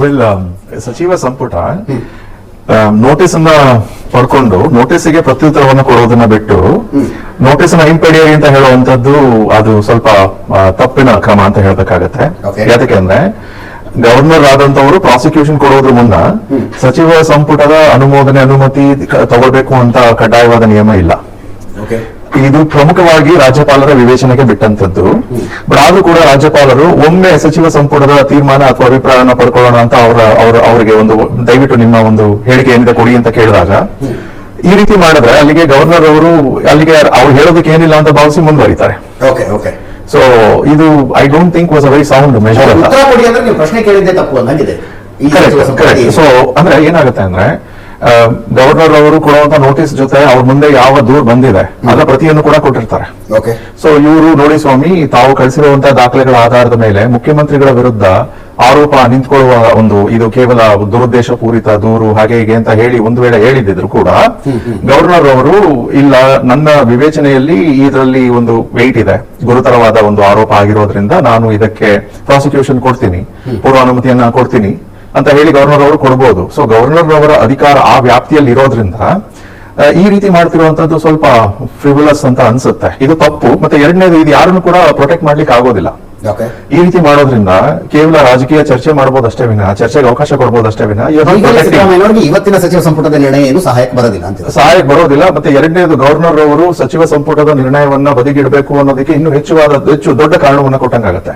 Well ಸಚಿವ ಸಂಪುಟ notice ಅನ್ನ ಪಡ್ಕೊಂಡು ನೋಟಿಸ್ಗೆ ಪ್ರತ್ಯುತ್ತರವನ್ನು ಕೊಡೋದನ್ನ ಬಿಟ್ಟು ನೋಟಿಸ್ ಅನ್ನ ಹಿಂಪಡೆಯಿರಿ ಅಂತ ಹೇಳುವಂತದ್ದು ಅದು ಸ್ವಲ್ಪ ತಪ್ಪಿನ ಕ್ರಮ ಅಂತ ಹೇಳ್ಬೇಕಾಗತ್ತೆ. ಯಾಕೆ ಯಾತಕ್ಕೆ ಅಂದ್ರೆ ಗವರ್ನರ್ ಆದಂತವರು ಪ್ರಾಸಿಕ್ಯೂಷನ್ ಕೊಡೋದ್ರ ಮುನ್ನ ಸಚಿವ ಸಂಪುಟದ ಅನುಮೋದನೆ ಅನುಮತಿ ತಗೋಬೇಕು ತಗೊಳ್ಬೇಕು ಅಂತ ಕಡ್ಡಾಯವಾದ ನಿಯಮ ಇಲ್ಲ. ಇದು ಪ್ರಮುಖವಾಗಿ ರಾಜ್ಯಪಾಲರ ವಿವೇಚನೆಗೆ ಬಿಟ್ಟಂತದ್ದು ಬಟ್ ಆದ್ರೂ ಕೂಡ ರಾಜ್ಯಪಾಲರು ಒಮ್ಮೆ ಸಚಿವ ಸಂಪುಟದ ತೀರ್ಮಾನ ಅಥವಾ ಅಭಿಪ್ರಾಯವನ್ನು ಪಡ್ಕೊಳ್ಳೋಣ ಅಂತ ಅವರ ಅವರ ಅವರಿಗೆ ಒಂದು ದಯವಿಟ್ಟು ನಿಮ್ಮ ಒಂದು ಹೇಳಿಕೆ ಏನಿದೆ ಕೊಡಿ ಅಂತ ಕೇಳಿದಾಗ ಈ ರೀತಿ ಮಾಡಿದ್ರೆ ಅಲ್ಲಿಗೆ ಗವರ್ನರ್ ಅವರು ಅಲ್ಲಿಗೆ ಅವ್ರು ಹೇಳೋದಕ್ಕೆ ಏನಿಲ್ಲ ಅಂತ ಭಾವಿಸಿ ಮುಂದುವರಿತಾರೆ. Okay okay. ಸೊ ಇದು I don't think was a very sound measure so ಅಂದ್ರೆ ಏನಾಗುತ್ತೆ ಅಂದ್ರೆ ಗವರ್ನರ್ ಅವರು ಕೊಡುವಂತ ನೋಟಿಸ್ ಜೊತೆ ಅವ್ರ ಮುಂದೆ ಯಾವ ದೂರ್ ಬಂದಿದೆ ಅದರ ಪ್ರತಿಯನ್ನು ಕೂಡ ಕೊಟ್ಟಿರ್ತಾರೆ. ಸೊ ಇವರು ನೋಡಿ ಸ್ವಾಮಿ ತಾವು ಕಳಿಸಿರುವಂತಹ ದಾಖಲೆಗಳ ಆಧಾರದ ಮೇಲೆ ಮುಖ್ಯಮಂತ್ರಿಗಳ ವಿರುದ್ಧ ಆರೋಪ ನಿಂತ್ಕೊಳ್ಳುವ ಒಂದು ಇದು ಕೇವಲ ದುರುದ್ದೇಶ ಪೂರಿತ ದೂರು ಹಾಗೆ ಹೀಗೆ ಅಂತ ಹೇಳಿ ಒಂದು ವೇಳೆ ಹೇಳಿದ್ರು ಕೂಡ ಗವರ್ನರ್ ಅವರು ಇಲ್ಲ ನನ್ನ ವಿವೇಚನೆಯಲ್ಲಿ ಇದರಲ್ಲಿ ಒಂದು ವೆಯ್ಟ್ ಇದೆ ಗುರುತರವಾದ ಒಂದು ಆರೋಪ ಆಗಿರೋದ್ರಿಂದ ನಾನು ಇದಕ್ಕೆ ಪ್ರಾಸಿಕ್ಯೂಷನ್ ಕೊಡ್ತೀನಿ ಪೂರ್ವಾನುಮತಿಯನ್ನ ಕೊಡ್ತೀನಿ. ಅಂತ ಹೇಳಿ ಗವರ್ನರ್ ಅವರು ಕೊಡ್ಬೋದು. ಸೊ ಗವರ್ನರ್ ಅವರ ಅಧಿಕಾರ ಆ ವ್ಯಾಪ್ತಿಯಲ್ಲಿ ಇರೋದ್ರಿಂದ ಈ ರೀತಿ ಮಾಡ್ತಿರುವಂತದ್ದು ಸ್ವಲ್ಪ ಫ್ರಿಬುಲಸ್ ಅಂತ ಅನ್ಸುತ್ತೆ. ಇದು ತಪ್ಪು. ಮತ್ತೆ ಎರಡನೇದು ಇದು ಯಾರನ್ನು ಕೂಡ ಪ್ರೊಟೆಕ್ಟ್ ಮಾಡ್ಲಿಕ್ಕೆ ಆಗೋದಿಲ್ಲ. ಈ ರೀತಿ ಮಾಡೋದ್ರಿಂದ ಕೇವಲ ರಾಜಕೀಯ ಚರ್ಚೆ ಮಾಡಬಹುದಷ್ಟೇ ವಿನ ಚರ್ಚೆಗೆ ಅವಕಾಶ ಕೊಡಬಹುದಷ್ಟೇ ವಿನ ಇವತ್ತಿನ ಸಚಿವ ಸಂಪುಟದ ನಿರ್ಣಯ ಏನು ಸಹಾಯಕ್ಕೆ ಬರೋದಿಲ್ಲ ಅಂತ ಸಹಾಯಕ್ಕೆ ಬರೋದಿಲ್ಲ. ಮತ್ತೆ ಎರಡನೇದು ಗವರ್ನರ್ ಅವರು ಸಚಿವ ಸಂಪುಟದ ನಿರ್ಣಯವನ್ನ ಬದಿಗಿಡಬೇಕು ಅನ್ನೋದಕ್ಕೆ ಇನ್ನೂ ಹೆಚ್ಚುವಾದ ಹೆಚ್ಚು ದೊಡ್ಡ ಕಾರಣವನ್ನ ಕೊಟ್ಟಂಗಾಗತ್ತೆ.